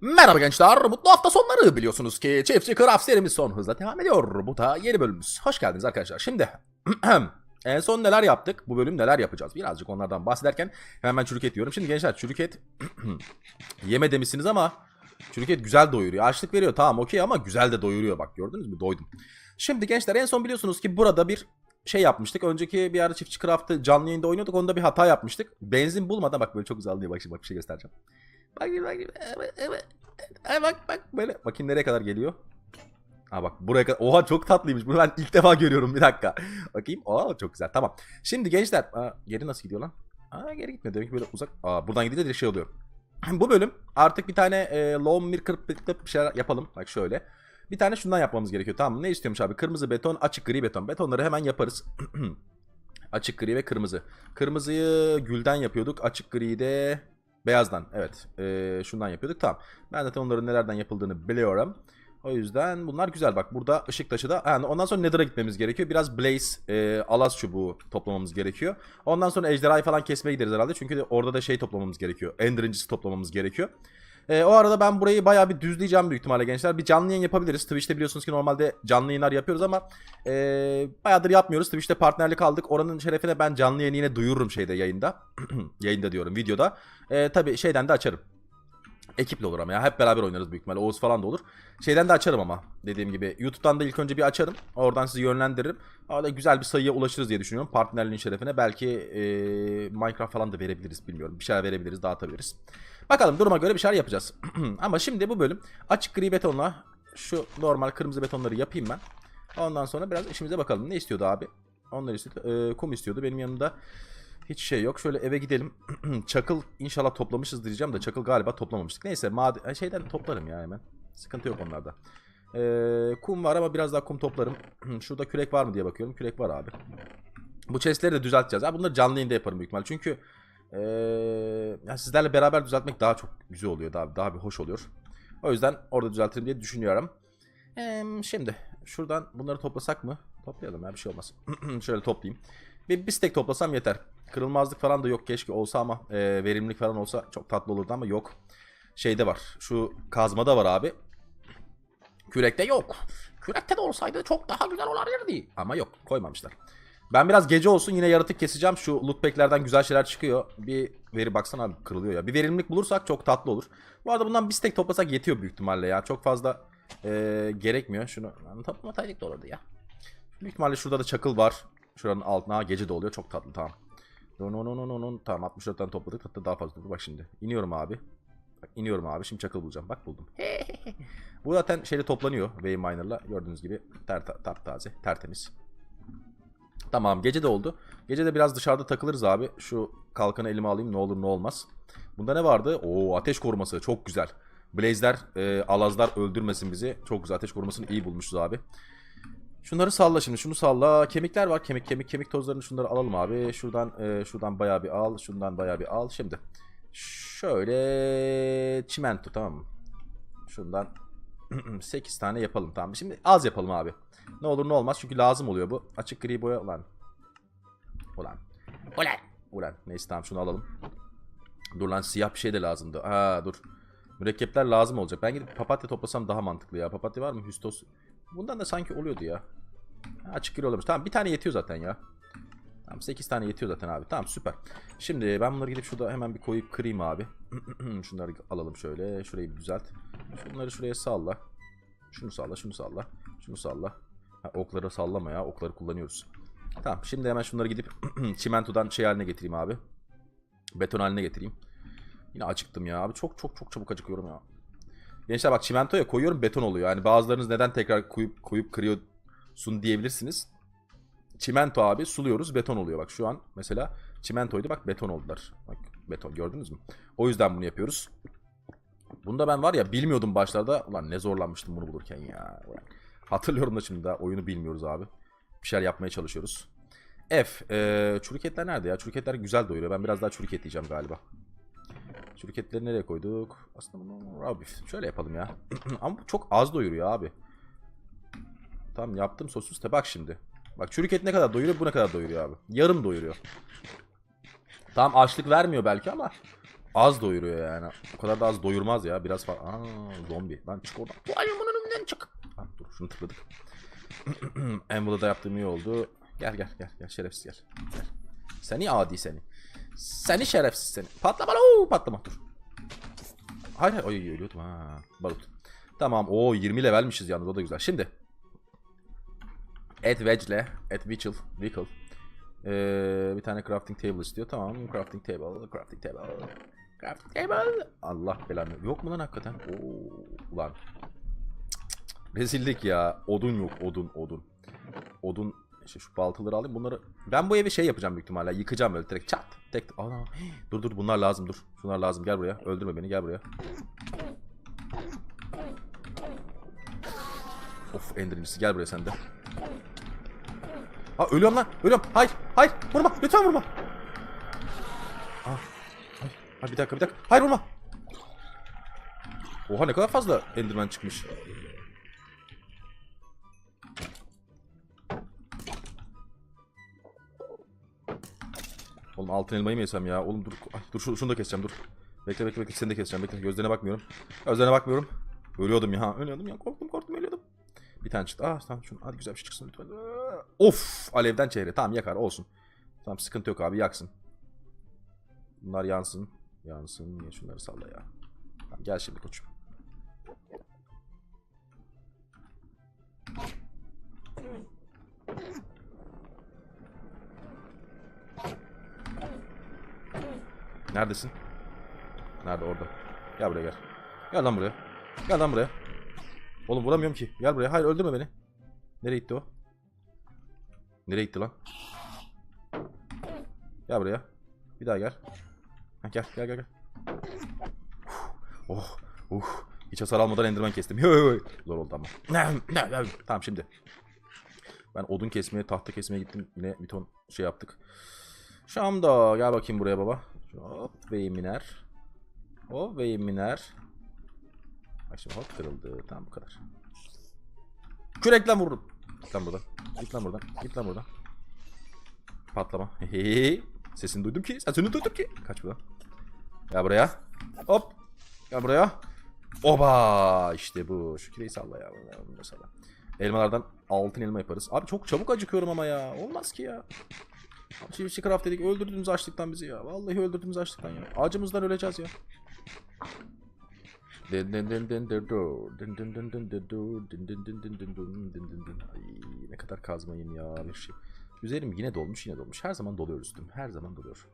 Merhaba gençler, mutlu hafta sonları biliyorsunuz ki Çiftçi Craft serimiz son hızla devam ediyor. Bu da yeni bölümümüz. Hoş geldiniz arkadaşlar. Şimdi en son neler yaptık? Bu bölüm neler yapacağız? Birazcık onlardan bahsederken hemen ben çürük et diyorum. Şimdi gençler çürük et yeme demişsiniz ama çürük et güzel doyuruyor. Açlık veriyor tamam okey ama güzel de doyuruyor bak gördünüz mü? Doydum. Şimdi gençler en son biliyorsunuz ki burada bir şey yapmıştık. Önceki bir ara Çiftçi Craft'ı canlı yayında oynuyorduk. Onda bir hata yapmıştık. Benzin bulmadan bak böyle çok güzel diye bak şimdi bak bir şey göstereceğim. Bak bak. Ay bak bak böyle. Bakayım nereye kadar geliyor. Ha bak buraya kadar. Oha çok tatlıymış. Bunu ben ilk defa görüyorum. Bir dakika. Bakayım. Oha çok güzel. Tamam. Şimdi gençler. Aa, geri nasıl gidiyor lan? Aa geri gitmiyor. Demek ki böyle uzak. Aa buradan gidince direkt şey oluyor. Bu bölüm artık bir tane e, bir kırıp bir şeyler yapalım. Bak şöyle. Bir tane şundan yapmamız gerekiyor. Tamam? Ne istiyormuş abi? Kırmızı beton, açık gri beton. Betonları hemen yaparız. açık gri ve kırmızı. Kırmızıyı gülden yapıyorduk. Açık griyi de beyazdan. Evet. Ee, şundan yapıyorduk. Tamam. Ben zaten onların nelerden yapıldığını biliyorum. O yüzden bunlar güzel. Bak burada ışık taşı da. Yani ondan sonra Nether'a gitmemiz gerekiyor. Biraz Blaze, e, Alas çubuğu toplamamız gerekiyor. Ondan sonra ejderhayı falan kesmeye gideriz herhalde. Çünkü orada da şey toplamamız gerekiyor. Ender toplamamız gerekiyor. E, o arada ben burayı bayağı bir düzleyeceğim büyük ihtimalle gençler. Bir canlı yayın yapabiliriz. Twitch'te biliyorsunuz ki normalde canlı yayınlar yapıyoruz ama e, bayağıdır yapmıyoruz. Twitch'te partnerlik aldık. Oranın şerefine ben canlı yayını yine duyururum şeyde yayında. yayında diyorum videoda. E, tabii şeyden de açarım. Ekiple olur ama ya. Hep beraber oynarız büyük ihtimalle. Oğuz falan da olur. Şeyden de açarım ama. Dediğim gibi. YouTube'dan da ilk önce bir açarım. Oradan sizi yönlendiririm. Öyle güzel bir sayıya ulaşırız diye düşünüyorum. Partnerliğin şerefine. Belki e, Minecraft falan da verebiliriz. Bilmiyorum. Bir şeyler verebiliriz. Dağıtabiliriz. Bakalım duruma göre bir şeyler yapacağız. ama şimdi bu bölüm açık gri betonla şu normal kırmızı betonları yapayım ben. Ondan sonra biraz işimize bakalım. Ne istiyordu abi? Onları istiyordu. E, kum istiyordu. Benim yanımda hiç şey yok. Şöyle eve gidelim. çakıl inşallah toplamışız diyeceğim de çakıl galiba toplamamıştık. Neyse maden şeyden toplarım ya hemen. Sıkıntı yok onlarda. Ee, kum var ama biraz daha kum toplarım. Şurada kürek var mı diye bakıyorum. Kürek var abi. Bu chestleri de düzelteceğiz. Ha, bunları canlı yayında yaparım büyük ihtimal. Çünkü ee, yani sizlerle beraber düzeltmek daha çok güzel oluyor. Daha, daha bir hoş oluyor. O yüzden orada düzeltirim diye düşünüyorum. Ee, şimdi şuradan bunları toplasak mı? Toplayalım ya bir şey olmaz. Şöyle toplayayım. Bir, bir stek toplasam yeter. Kırılmazlık falan da yok keşke olsa ama e, verimlilik falan olsa çok tatlı olurdu ama yok. Şeyde var. Şu kazmada var abi. Kürekte yok. Kürekte de olsaydı çok daha güzel olabilirdi. Ama yok koymamışlar. Ben biraz gece olsun yine yaratık keseceğim. Şu loot pack'lerden güzel şeyler çıkıyor. Bir veri baksana abi kırılıyor ya. Bir verimlilik bulursak çok tatlı olur. Bu arada bundan bir stek toplasak yetiyor büyük ihtimalle ya. Çok fazla e, gerekmiyor. Şunu toplamasaydık da olurdu ya. Büyük ihtimalle şurada da çakıl var. Şuranın altına gece de oluyor. Çok tatlı tamam. No no no no no. Tamam 64 tane topladık. Hatta daha fazla olur. Bak şimdi. İniyorum abi. Bak iniyorum abi. Şimdi çakıl bulacağım. Bak buldum. Bu zaten şeyle toplanıyor. Wayminer'la. Gördüğünüz gibi ter, taptaze. Tertemiz. Tamam gece de oldu. Gece de biraz dışarıda takılırız abi. Şu kalkanı elime alayım ne olur ne olmaz. Bunda ne vardı? Oo ateş koruması çok güzel. Blaze'ler, e, alazlar öldürmesin bizi. Çok güzel ateş korumasını iyi bulmuşuz abi. Şunları salla şimdi. Şunu salla. Kemikler var. Kemik kemik kemik tozlarını şunları alalım abi. Şuradan e, şuradan bayağı bir al. Şundan bayağı bir al. Şimdi şöyle çimento tamam mı? Şundan 8 tane yapalım tamam mı? Şimdi az yapalım abi. Ne olur ne olmaz çünkü lazım oluyor bu. Açık gri boya ulan. Ulan. Ulan. Ulan. Neyse tamam şunu alalım. Dur lan siyah bir şey de lazımdı. Ha dur. Mürekkepler lazım olacak. Ben gidip papatya toplasam daha mantıklı ya. Papatya var mı? Hüstos. Bundan da sanki oluyordu ya. Açık gri olurmuş. Tamam bir tane yetiyor zaten ya. Tamam 8 tane yetiyor zaten abi. Tamam süper. Şimdi ben bunları gidip şurada hemen bir koyup kırayım abi. Şunları alalım şöyle. Şurayı bir düzelt. Şunları şuraya salla. Şunu salla, şunu salla. Şunu salla. Ha, okları sallama ya. Okları kullanıyoruz. Tamam şimdi hemen şunları gidip çimentodan şey haline getireyim abi. Beton haline getireyim. Yine acıktım ya abi. Çok çok çok çabuk acıkıyorum ya. Gençler bak çimentoya koyuyorum beton oluyor. Yani bazılarınız neden tekrar koyup, koyup kırıyorsun diyebilirsiniz. Çimento abi suluyoruz beton oluyor. Bak şu an mesela çimentoydu bak beton oldular. Bak beton gördünüz mü? O yüzden bunu yapıyoruz. Bunda ben var ya bilmiyordum başlarda. Ulan ne zorlanmıştım bunu bulurken ya. Hatırlıyorum da şimdi daha oyunu bilmiyoruz abi. Bir şeyler yapmaya çalışıyoruz. F. E, çürük nerede ya? Çürük etler güzel doyuruyor. Ben biraz daha çürük et yiyeceğim galiba. Çürük etleri nereye koyduk? Aslında bunu abi şöyle yapalım ya. Ama çok az doyuruyor abi. Tamam yaptım sosus da bak şimdi. Bak çürük et ne kadar doyuruyor bu ne kadar doyuruyor abi. Yarım doyuruyor. Tamam açlık vermiyor belki ama az doyuruyor yani. O kadar da az doyurmaz ya. Biraz falan. Aa zombi. Lan çık oradan. Ay bunun önünden çık. Ha, dur şunu tıkladık. Envel'da da yaptığım iyi oldu. Gel gel gel gel şerefsiz gel. gel. Seni adi seni. Seni şerefsiz seni. Patlama lan. Patlama dur. Hayır hayır. Oy ölüyordum ha. Barut. Tamam. O 20 levelmişiz yalnız o da güzel. Şimdi. Ed Wedge'le. Ed Witchell. Wickle. Ee, bir tane crafting table istiyor. Tamam. Crafting table. Crafting table. Crafting table. Allah belanı. Yok mu lan hakikaten? Oo, ulan. Rezillik ya. Odun yok. Odun. Odun. Odun. İşte şu baltaları alayım. Bunları ben bu evi şey yapacağım büyük ihtimalle. Yıkacağım böyle direkt çat. Tek. Ana. Dur dur bunlar lazım dur. Şunlar lazım. Gel buraya. Öldürme beni. Gel buraya. Of endiricisi gel buraya sen de. Ha ölüyorum lan. Ölüyorum. Hayır. Hayır. Vurma. Lütfen vurma. Ah. Hayır. Hayır, bir dakika bir dakika. Hayır vurma. Oha ne kadar fazla enderman çıkmış. Oğlum altın elmayı mı yesem ya? Oğlum dur. Ay, dur şunu, şunu da keseceğim dur. Bekle bekle bekle seni de keseceğim. Bekle gözlerine bakmıyorum. Gözlerine bakmıyorum. Ölüyordum ya. Ölüyordum ya. Korktum korktum ölüyordum. Bir tane çıktı. Ah tamam şunu. Hadi güzel bir şey çıksın lütfen. Of! Alevden çehre. Tamam yakar olsun. Tamam sıkıntı yok abi yaksın. Bunlar yansın. Yansın. Ya şunları salla ya. Tamam, gel şimdi koçum. Neredesin? Nerede orada? Gel buraya gel. Gel lan buraya. Gel lan buraya. Oğlum vuramıyorum ki. Gel buraya. Hayır öldürme beni. Nereye gitti o? Nereye gitti lan? Gel buraya. Bir daha gel. Ha, gel gel gel gel. Oh. Uh. Hiç hasar almadan enderman kestim. Zor oldu ama. tamam şimdi. Ben odun kesmeye, tahta kesmeye gittim. Yine bir ton şey yaptık. Şamda gel bakayım buraya baba. Hop ve miner. Hop ve miner. Bak şimdi hop kırıldı. Tamam bu kadar. Kürekle vururum. Git lan buradan. Git lan buradan. Git lan buradan. Patlama. Hehehe. Sesini duydum ki. Sesini duydum ki. Kaç buradan. Gel buraya. Hop. Gel buraya. Oba. İşte bu. Şu kireyi salla ya. Bunu salla. Elmalardan altın elma yaparız. Abi çok çabuk acıkıyorum ama ya. Olmaz ki ya. Çiftçi craft dedik öldürdünüz açlıktan bizi ya. Vallahi öldürdünüz açlıktan ya. Acımızdan öleceğiz ya. Ay, ne kadar kazmayım ya bir şey. Üzerim yine dolmuş yine dolmuş. Her zaman doluyor üstüm. Her zaman doluyor.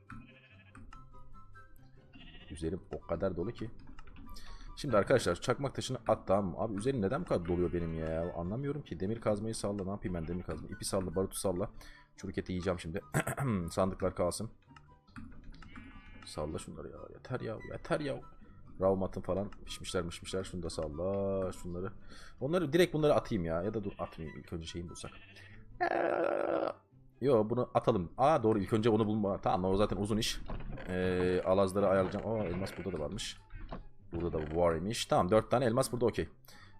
Üzerim o kadar dolu ki. Şimdi arkadaşlar çakmak taşını at tamam mı? Abi üzerim neden bu kadar doluyor benim ya? Anlamıyorum ki. Demir kazmayı salla. Ne yapayım ben demir kazmayı? İpi salla, barutu salla. Çürük eti yiyeceğim şimdi. Sandıklar kalsın. Salla şunları ya. Yeter ya. Yeter ya. Ravmatın falan pişmişler mişmişler. Şunu da salla. Şunları. Onları direkt bunları atayım ya. Ya da dur atmayayım. İlk önce şeyini bulsak. Yo bunu atalım. Aa doğru ilk önce onu bulma. Tamam o zaten uzun iş. Ee, alazları ayarlayacağım. Aa elmas burada da varmış. Burada da var imiş. Tamam 4 tane elmas burada okey.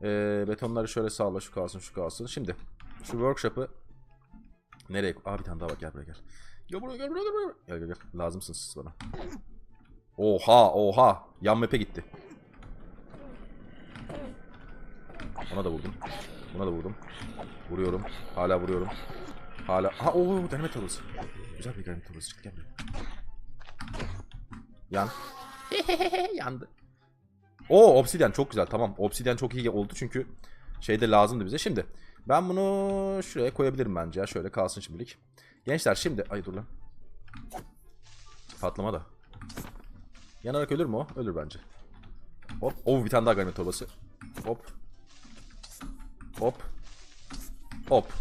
Ee, betonları şöyle sağla şu kalsın şu kalsın. Şimdi şu workshop'ı nereye? Aa bir tane daha var gel buraya gel. Gel buraya gel buraya gel buraya. Gel gel gel. Lazımsın siz bana. Oha oha. Yan map'e gitti. Ona da vurdum. Buna da vurdum. Vuruyorum. Hala vuruyorum. Hala. Ha o deneme tablası. Güzel bir deneme tablası çıktı gel buraya. Yan. Yandı. O obsidyen çok güzel tamam. Obsidyen çok iyi oldu çünkü şeyde lazımdı bize. Şimdi ben bunu şuraya koyabilirim bence ya. Şöyle kalsın şimdilik. Gençler şimdi... Ay dur lan. Patlama da. Yanarak ölür mü o? Ölür bence. Hop. Oh bir tane daha ganimet torbası. Hop. Hop. Hop.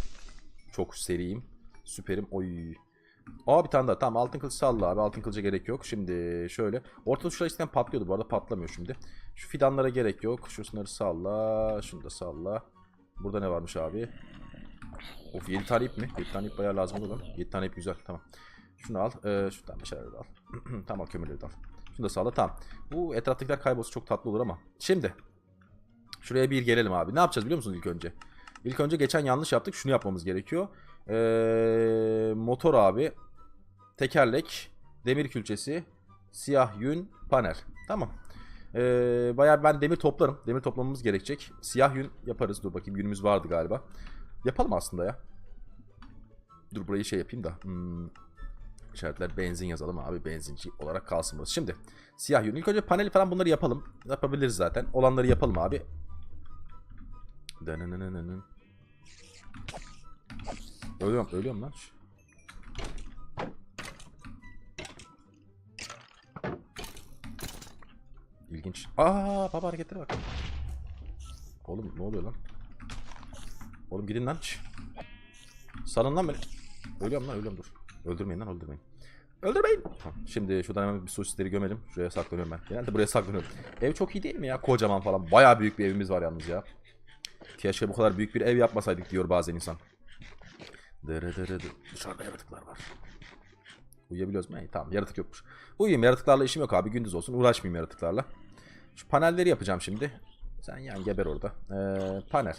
Çok seriyim. Süperim. Oy. Aa bir tane daha. Tamam altın kılıç salla abi. Altın kılıca gerek yok. Şimdi şöyle. Orta tuşlar eskiden patlıyordu bu arada. Patlamıyor şimdi. Şu fidanlara gerek yok. Şunları salla. Şunu da salla. Burada ne varmış abi? Of 7 tane ip mi? 7 tane ip bayağı lazım olur lan. 7 tane ip güzel. Tamam. Şunu al. Ee, şuradan bir şeyler al. tamam kömürleri de al. Şunu da sağla. Tamam. Bu etraftakiler kaybolsa çok tatlı olur ama. Şimdi. Şuraya bir gelelim abi. Ne yapacağız biliyor musunuz ilk önce? İlk önce geçen yanlış yaptık. Şunu yapmamız gerekiyor. Ee, motor abi. Tekerlek. Demir külçesi. Siyah yün, panel. Tamam. Ee, bayağı ben demir toplarım. Demir toplamamız gerekecek. Siyah yün yaparız. Dur bakayım yünümüz vardı galiba. Yapalım aslında ya. Dur burayı şey yapayım da. Hmm. İşaretler benzin yazalım abi. Benzinci olarak kalsın burası. Şimdi siyah yün. İlk önce paneli falan bunları yapalım. Yapabiliriz zaten. Olanları yapalım abi. Ölüyorum, ölüyorum lan. İlginç. Aa baba hareketlere bak. Oğlum ne oluyor lan? Oğlum gidin lan. Salın lan beni. Ölüyorum lan ölüyorum dur. Öldürmeyin lan öldürmeyin. Öldürmeyin. Tamam, Şimdi şuradan hemen bir sosisleri gömelim. Şuraya saklanıyorum ben. Genelde buraya saklanıyorum. Ev çok iyi değil mi ya? Kocaman falan. Bayağı büyük bir evimiz var yalnız ya. Keşke bu kadar büyük bir ev yapmasaydık diyor bazen insan. Dırı dırı dı. Dışarıda yaratıklar var. Uyuyabiliyoruz mu? İyi, tamam yaratık yokmuş. Uyuyayım yaratıklarla işim yok abi gündüz olsun uğraşmayayım yaratıklarla. Şu panelleri yapacağım şimdi. Sen yan geber orada. Ee, panel.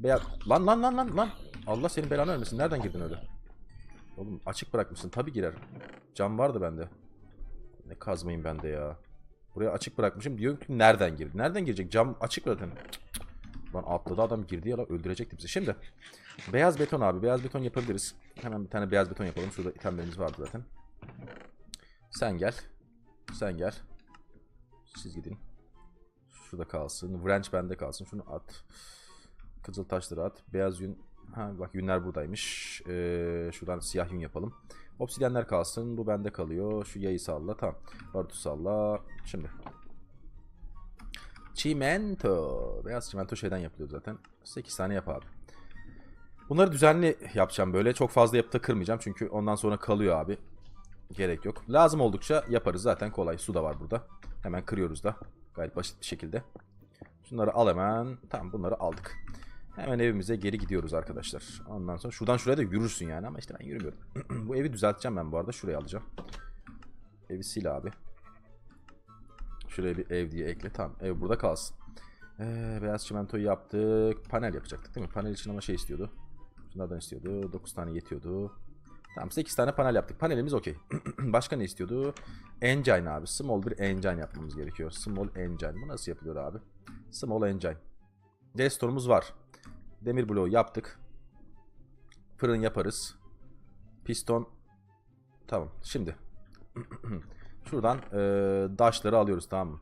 Beyaz... Lan lan lan lan lan. Allah senin belanı vermesin. Nereden girdin öyle? Oğlum açık bırakmışsın. Tabi girer. Cam vardı bende. Ne kazmayayım bende ya. Buraya açık bırakmışım. Diyor ki nereden girdi? Nereden girecek? Cam açık zaten. Lan atladı adam girdi ya lan öldürecekti bizi. Şimdi beyaz beton abi. Beyaz beton yapabiliriz. Hemen bir tane beyaz beton yapalım. Şurada itemlerimiz vardı zaten. Sen gel. Sen gel. Siz gidin. Şurada kalsın. Wrench bende kalsın. Şunu at. Kızıl taşları at. Beyaz yün. Ha bak yünler buradaymış. Ee, şuradan siyah yün yapalım. Obsidyenler kalsın. Bu bende kalıyor. Şu yayı salla. Tamam. Örtü salla. Şimdi. Çimento. Beyaz çimento şeyden yapılıyor zaten. 8 tane yap abi. Bunları düzenli yapacağım böyle. Çok fazla yapıp da kırmayacağım. Çünkü ondan sonra kalıyor abi. Gerek yok. Lazım oldukça yaparız. Zaten kolay. Su da var burada. Hemen kırıyoruz da. Gayet basit bir şekilde. Şunları al hemen. Tamam bunları aldık. Hemen evimize geri gidiyoruz arkadaşlar. Ondan sonra şuradan şuraya da yürürsün yani ama işte ben yürümüyorum. bu evi düzelteceğim ben bu arada. Şuraya alacağım. Evi sil abi. Şuraya bir ev diye ekle. Tamam ev burada kalsın. Ee, beyaz çimentoyu yaptık. Panel yapacaktık değil mi? Panel için ama şey istiyordu. Şunlardan istiyordu. 9 tane yetiyordu. Tamam 8 tane panel yaptık. Panelimiz okey. Başka ne istiyordu? Engine abi. Small bir engine yapmamız gerekiyor. Small engine. Bu nasıl yapılıyor abi? Small engine. Destorumuz var. Demir bloğu yaptık. Fırın yaparız. Piston. Tamam. Şimdi. Şuradan e, daşları alıyoruz tamam mı?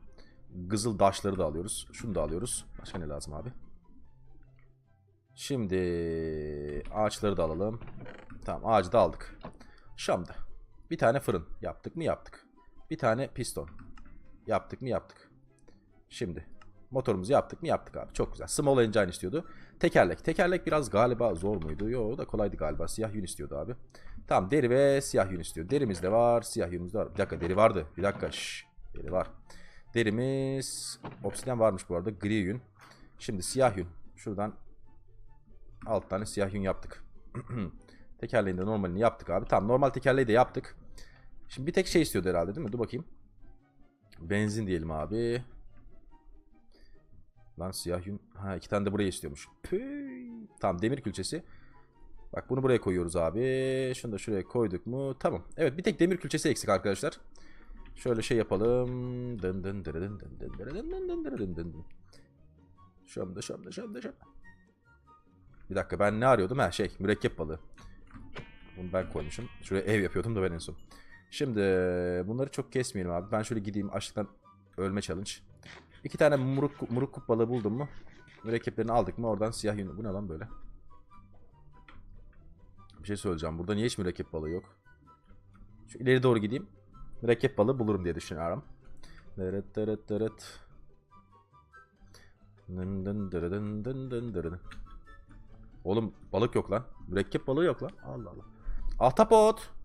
Gızıl daşları da alıyoruz. Şunu da alıyoruz. Başka ne lazım abi? Şimdi ağaçları da alalım. Tamam ağacı da aldık. Şimdi bir tane fırın yaptık mı yaptık. Bir tane piston yaptık mı yaptık. Şimdi motorumuzu yaptık mı yaptık abi. Çok güzel. Small engine istiyordu. Tekerlek. Tekerlek biraz galiba zor muydu? Yo da kolaydı galiba. Siyah yün istiyordu abi. Tamam deri ve siyah yün istiyor. Derimiz de var. Siyah yünümüz de var. Bir dakika deri vardı. Bir dakika. Şş, deri var. Derimiz obsidyen varmış bu arada. Gri yün. Şimdi siyah yün. Şuradan 6 tane siyah yün yaptık. Tekerleğin de normalini yaptık abi. Tamam normal tekerleği de yaptık. Şimdi bir tek şey istiyordu herhalde değil mi? Dur bakayım. Benzin diyelim abi. Lan siyah yün. Ha iki tane de buraya istiyormuş. Püy. Tamam demir külçesi. Bak bunu buraya koyuyoruz abi. Şunu da şuraya koyduk mu? Tamam. Evet bir tek demir külçesi eksik arkadaşlar. Şöyle şey yapalım. Dın dın dın dın dın dın dın dın dın dın dın. Şömde şömde şömde şömde. Bir dakika ben ne arıyordum? Ha şey mürekkep balığı. Bunu ben koymuşum. Şuraya ev yapıyordum da ben en son. Şimdi bunları çok kesmeyelim abi. Ben şöyle gideyim açlıktan ölme challenge. İki tane muruk, muruk balığı buldum mu? Mürekkeplerini aldık mı? Oradan siyah yün. Bu ne lan böyle? Bir şey söyleyeceğim. Burada niye hiç mürekkep balığı yok? Şu ileri doğru gideyim. Mürekkep balığı bulurum diye düşünüyorum. Dırıt dırıt dırıt. Dın dın dırıdın dın dın dırıdın. Oğlum balık yok lan. Mürekkep balığı yok lan. Allah Allah. Ahtapot.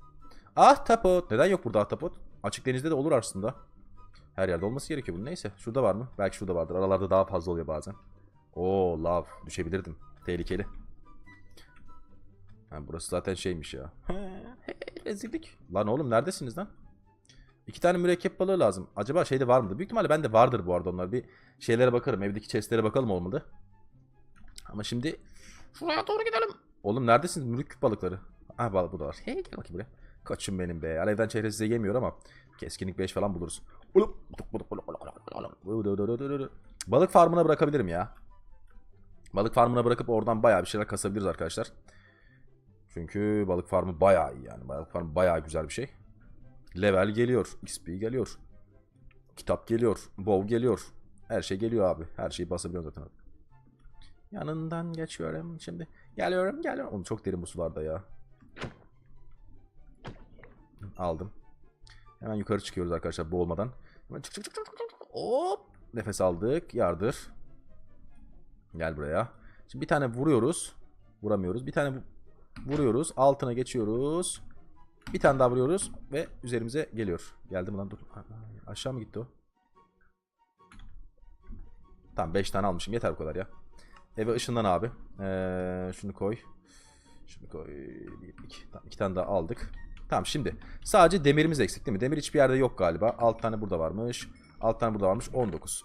Ahtapot. Neden yok burada ahtapot? Açık denizde de olur aslında. Her yerde olması gerekiyor bunun. Neyse. Şurada var mı? Belki şurada vardır. Aralarda daha fazla oluyor bazen. Oo lav. Düşebilirdim. Tehlikeli. Ha, burası zaten şeymiş ya. Rezillik. Lan oğlum neredesiniz lan? İki tane mürekkep balığı lazım. Acaba şeyde var mıdır? Büyük ihtimalle bende vardır bu arada onlar. Bir şeylere bakarım. Evdeki chestlere bakalım olmadı. Ama şimdi şuraya doğru gidelim. Oğlum neredesiniz mürekkep balıkları? Ah balık burada var. Hey gel bakayım buraya. Koçum benim be. Alevden çehre size yemiyor ama Keskinlik 5 falan buluruz. Balık farmına bırakabilirim ya. Balık farmına bırakıp oradan bayağı bir şeyler kasabiliriz arkadaşlar. Çünkü balık farmı bayağı iyi yani. Balık farmı bayağı güzel bir şey. Level geliyor. XP geliyor. Kitap geliyor. Bow geliyor. Her şey geliyor abi. Her şeyi basabiliyorum zaten. Yanından geçiyorum şimdi. Geliyorum geliyorum. Oğlum çok derin bu sularda ya. Aldım. Hemen yukarı çıkıyoruz arkadaşlar boğulmadan. Hemen çık çık çık çık. çık. Hop. Nefes aldık. Yardır. Gel buraya. Şimdi bir tane vuruyoruz. Vuramıyoruz. Bir tane vu- vuruyoruz. Altına geçiyoruz. Bir tane daha vuruyoruz ve üzerimize geliyor. Geldi mi lan? Dur. Aşağı mı gitti o? Tamam 5 tane almışım. Yeter bu kadar ya. Eve ışından abi. Ee, şunu koy. Şunu koy. Bir, iki. Tamam, iki tane daha aldık. Tamam şimdi. Sadece demirimiz eksik değil mi? Demir hiçbir yerde yok galiba. 6 tane burada varmış. 6 tane burada varmış. 19.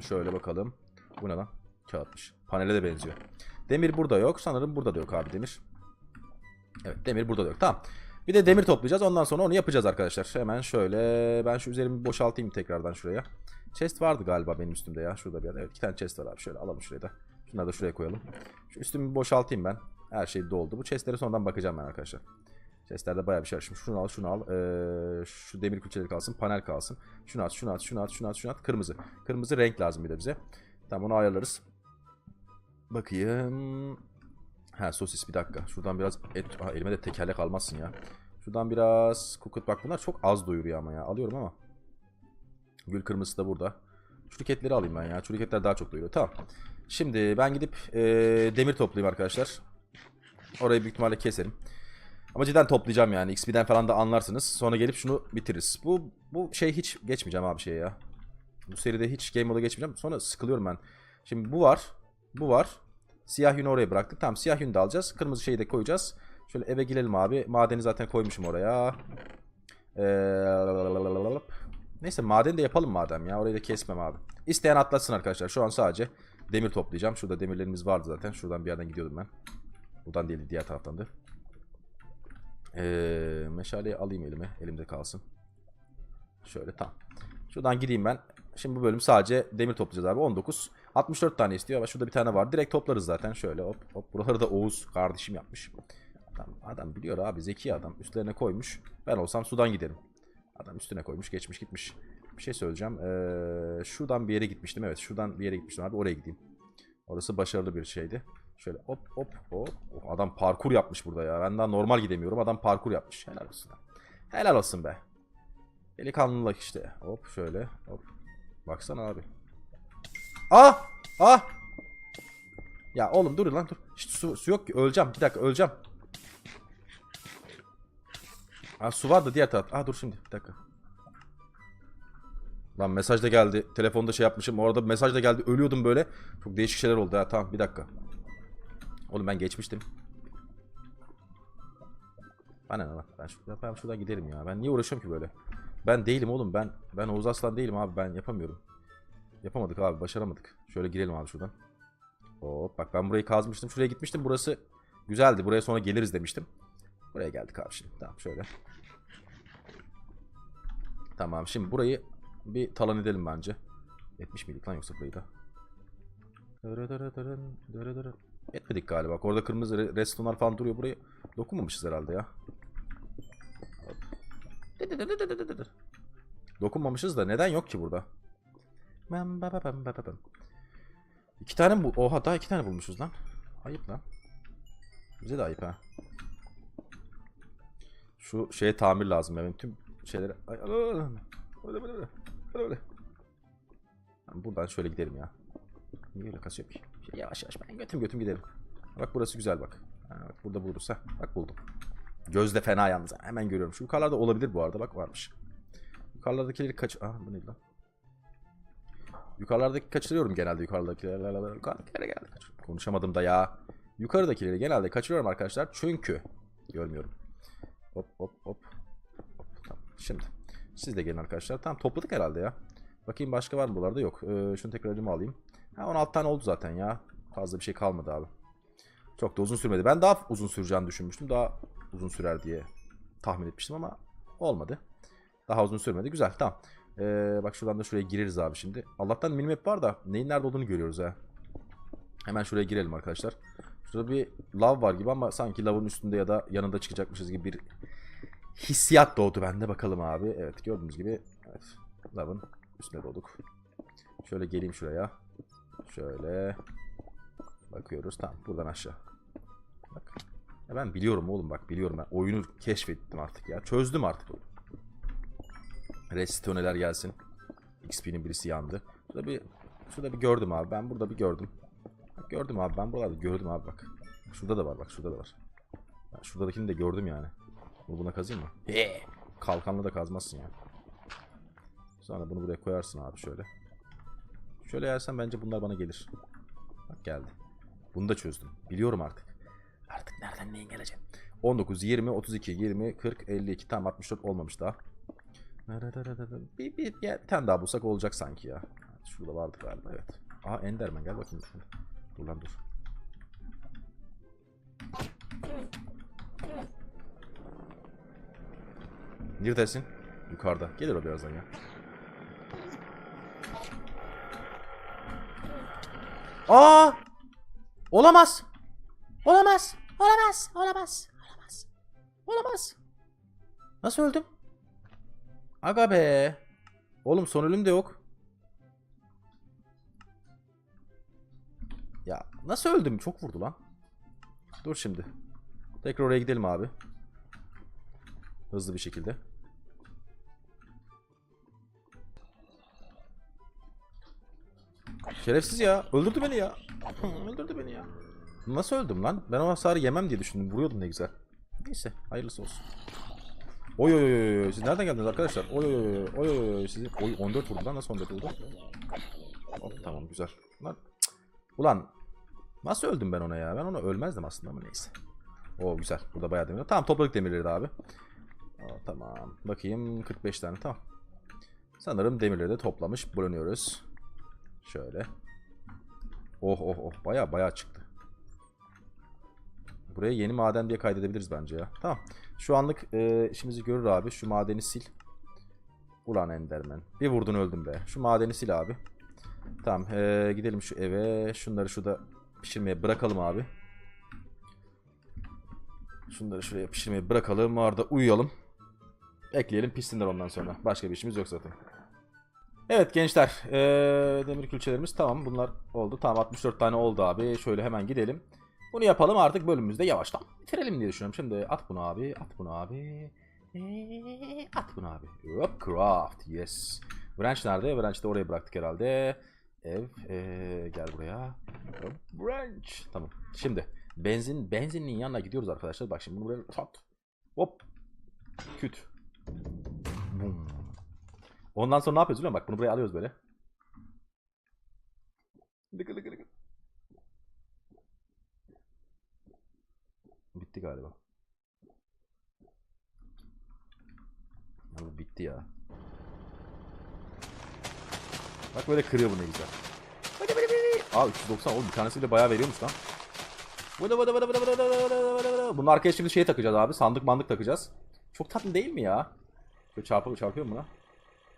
Şöyle bakalım. Bu ne lan? Kağıtmış. Panele de benziyor. Demir burada yok. Sanırım burada da yok abi demir. Evet demir burada da yok. Tamam. Bir de demir toplayacağız. Ondan sonra onu yapacağız arkadaşlar. Hemen şöyle. Ben şu üzerimi boşaltayım tekrardan şuraya. Chest vardı galiba benim üstümde ya. Şurada bir yerde. Evet iki tane chest var abi. Şöyle alalım şuraya da. Şunları da şuraya koyalım. Şu üstümü boşaltayım ben. Her şey doldu. Bu chestlere sonradan bakacağım ben arkadaşlar. Chestlerde bayağı bir şey. Şimdi şunu al, şunu al. Ee, şu demir külçeleri kalsın, panel kalsın. Şunu at, şunu at, şunu at, şunu at, şunu at. Kırmızı. Kırmızı renk lazım bir de bize. Tamam onu ayarlarız. Bakayım. Ha sosis bir dakika. Şuradan biraz et. Aha, elime de tekerlek almazsın ya. Şuradan biraz kukut. Bak bunlar çok az doyuruyor ama ya. Alıyorum ama. Gül kırmızısı da burada. Çürüketleri alayım ben ya. Çürüketler daha çok doyuruyor. Tamam. Şimdi ben gidip ee, demir toplayayım arkadaşlar. Orayı büyük ihtimalle keserim. Ama cidden toplayacağım yani. XP'den falan da anlarsınız. Sonra gelip şunu bitiririz. Bu bu şey hiç geçmeyeceğim abi şeye ya. Bu seride hiç game moda geçmeyeceğim. Sonra sıkılıyorum ben. Şimdi bu var. Bu var. Siyah yünü oraya bıraktık. Tamam siyah yünü de alacağız. Kırmızı şeyi de koyacağız. Şöyle eve girelim abi. Madeni zaten koymuşum oraya. Ee, neyse maden de yapalım madem ya. Orayı da kesmem abi. İsteyen atlatsın arkadaşlar. Şu an sadece demir toplayacağım. Şurada demirlerimiz vardı zaten. Şuradan bir yerden gidiyordum ben. Buradan değildi diğer taraftandı. Ee, meşaleyi alayım elime. Elimde kalsın. Şöyle tam. Şuradan gideyim ben. Şimdi bu bölüm sadece demir toplayacağız abi. 19. 64 tane istiyor ama şurada bir tane var. Direkt toplarız zaten. Şöyle hop hop. Buraları da Oğuz kardeşim yapmış. Adam, adam biliyor abi. Zeki adam. Üstlerine koymuş. Ben olsam sudan giderim. Adam üstüne koymuş. Geçmiş gitmiş. Bir şey söyleyeceğim. Ee, şuradan bir yere gitmiştim. Evet şuradan bir yere gitmiştim abi. Oraya gideyim. Orası başarılı bir şeydi. Şöyle hop hop hop. Oh, adam parkur yapmış burada ya. Ben daha normal gidemiyorum. Adam parkur yapmış. Helal olsun. Helal olsun be. Delikanlılık işte. Hop şöyle. Hop. Baksana abi. Ah! Ah! Ya oğlum dur lan dur. Hiç su, su yok ki. Öleceğim. Bir dakika öleceğim. Ha su var da diğer taraf. Ah dur şimdi. Bir dakika. Lan mesaj da geldi. Telefonda şey yapmışım. Orada mesaj da geldi. Ölüyordum böyle. Çok değişik şeyler oldu ya. Tamam bir dakika. Oğlum ben geçmiştim. Bana ne lan? Ben, şu, ben şuradan giderim ya. Ben niye uğraşıyorum ki böyle? Ben değilim oğlum. Ben ben Oğuz Aslan değilim abi. Ben yapamıyorum. Yapamadık abi. Başaramadık. Şöyle girelim abi şuradan. Hop bak ben burayı kazmıştım. Şuraya gitmiştim. Burası güzeldi. Buraya sonra geliriz demiştim. Buraya geldik abi şimdi. Tamam şöyle. Tamam şimdi burayı bir talan edelim bence. 70 miydik lan yoksa burayı da? Etmedik galiba. Bak Orada kırmızı re- redstone'lar falan duruyor. Burayı dokunmamışız herhalde ya. Dokunmamışız da neden yok ki burada? İki tane bu? Oha daha iki tane bulmuşuz lan. Ayıp lan. Bize de ayıp ha. Şu şeye tamir lazım benim tüm şeyleri. Ay, ay, ay, ay. Öyle böyle böyle. Böyle buradan şöyle gidelim ya. Niye öyle kasıyor ki? Yavaş yavaş ben götüm götüm gidelim. Bak burası güzel bak. Bak burada buluruz ha. Bak buldum. Gözde fena yalnız. Hemen görüyorum. Şu yukarılarda olabilir bu arada. Bak varmış. Yukarılardakileri kaç... Aha bu ne lan? Yukarılardaki kaçırıyorum genelde yukarıdakileri. Yukarıdakilere geldi. Konuşamadım da ya. Yukarıdakileri genelde kaçırıyorum arkadaşlar. Çünkü görmüyorum. Hop hop hop. hop. Tamam. Şimdi siz de gelin arkadaşlar. Tamam topladık herhalde ya. Bakayım başka var mı buralarda? Yok. Ee, şunu tekrar elime alayım. Ha 16 tane oldu zaten ya. Fazla bir şey kalmadı abi. Çok da uzun sürmedi. Ben daha uzun süreceğini düşünmüştüm. Daha uzun sürer diye tahmin etmiştim ama olmadı. Daha uzun sürmedi. Güzel tamam. Ee, bak şuradan da şuraya gireriz abi şimdi. Allah'tan minimap var da neyin nerede olduğunu görüyoruz ha. Hemen şuraya girelim arkadaşlar. Şurada bir lav var gibi ama sanki lavın üstünde ya da yanında çıkacakmışız gibi bir hissiyat doğdu bende. Bakalım abi. Evet gördüğünüz gibi evet, lavın üstüne doğduk. Şöyle geleyim şuraya. Şöyle. Bakıyoruz. Tamam buradan aşağı. Bak. Ya ben biliyorum oğlum bak biliyorum ben. Oyunu keşfettim artık ya. Çözdüm artık oyunu. Restore neler gelsin. XP'nin birisi yandı. Şurada bir şurada bir gördüm abi. Ben burada bir gördüm. Bak gördüm abi. Ben buralarda gördüm abi bak. Şurada da var bak. Şurada da var. Ben şuradakini de gördüm yani. Bunu buna kazayım mı? He. Kalkanla da kazmazsın ya. Sonra bunu buraya koyarsın abi şöyle. Şöyle yersen bence bunlar bana gelir. Bak geldi. Bunu da çözdüm. Biliyorum artık. Artık nereden neyin geleceğim. 19, 20, 32, 20, 40, 52. Tam 64 olmamış daha. Bir, bir, bir tane daha bulsak olacak sanki ya. Şurada vardı galiba evet. Aha Enderman gel bakayım. Dur lan dur. Neredesin? Yukarıda. Gelir o birazdan ya. Aa! Olamaz. Olamaz. Olamaz. Olamaz. Olamaz. Olamaz. Nasıl öldüm? Aga be. Oğlum son ölüm de yok. Ya nasıl öldüm? Çok vurdu lan. Dur şimdi. Tekrar oraya gidelim abi. Hızlı bir şekilde. Şerefsiz ya. Öldürdü beni ya. Öldürdü beni ya. Nasıl öldüm lan? Ben o hasarı yemem diye düşündüm. Vuruyordum ne güzel. Neyse. Hayırlısı olsun. Oy oy oy oy. Siz nereden geldiniz arkadaşlar? Oy oy oy oy oy oy. Sizin oy 14 vurdu lan. Nasıl 14 vurdu? Hop tamam güzel. Lan. Ulan nasıl öldüm ben ona ya? Ben ona ölmezdim aslında ama neyse. O güzel. Burada bayağı demir. Tamam topladık demirleri de abi. Aa, tamam. Bakayım 45 tane tamam. Sanırım demirleri de toplamış bulunuyoruz. Şöyle. Oh oh oh baya baya çıktı. Buraya yeni maden diye kaydedebiliriz bence ya. Tamam. Şu anlık e, işimizi görür abi. Şu madeni sil. Ulan Enderman. Bir vurdun öldüm be. Şu madeni sil abi. Tamam. e, gidelim şu eve. Şunları şurada pişirmeye bırakalım abi. Şunları şuraya pişirmeye bırakalım. Arada uyuyalım. Ekleyelim pişsinler ondan sonra. Başka bir işimiz yok zaten. Evet gençler. Ee, demir külçelerimiz tamam. Bunlar oldu. Tamam 64 tane oldu abi. Şöyle hemen gidelim. Bunu yapalım artık bölümümüzde yavaştan bitirelim diye düşünüyorum. Şimdi at bunu abi. At bunu abi. Ee, at bunu abi. Hop craft. Yes. Branch nerede? Branch de oraya bıraktık herhalde. Ev. ee, gel buraya. Hop, branch. Tamam. Şimdi benzin benzinliğin yanına gidiyoruz arkadaşlar. Bak şimdi bunu buraya tak. Hop. Küt. Bum. Ondan sonra ne yapıyoruz biliyor musun? Bak bunu buraya alıyoruz böyle. Lıkı lıkı lıkı. Bitti galiba. Abi bitti ya. Bak böyle kırıyor bunu güzel. Aa 390 oğlum bir tanesi bile bayağı veriyormuş lan. Bunun arkaya şimdi şey takacağız abi. Sandık mandık takacağız. Çok tatlı değil mi ya? Böyle çarpı, çarpıyor mu buna?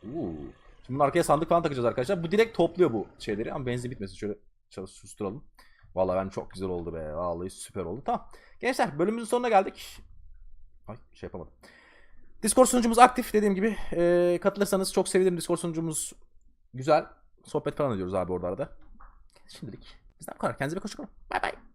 Uuu. Şimdi bunun arkaya sandık falan takacağız arkadaşlar. Bu direkt topluyor bu şeyleri ama benzin bitmesin. Şöyle çalış susturalım. Vallahi ben çok güzel oldu be. Vallahi süper oldu. Tamam. Gençler bölümümüzün sonuna geldik. Ay şey yapamadım. Discord sunucumuz aktif dediğim gibi. Ee, katılırsanız çok sevinirim. Discord sunucumuz güzel. Sohbet falan ediyoruz abi orada arada. Şimdilik bizden bu kadar. Kendinize bir hoşçakalın. Bay bay.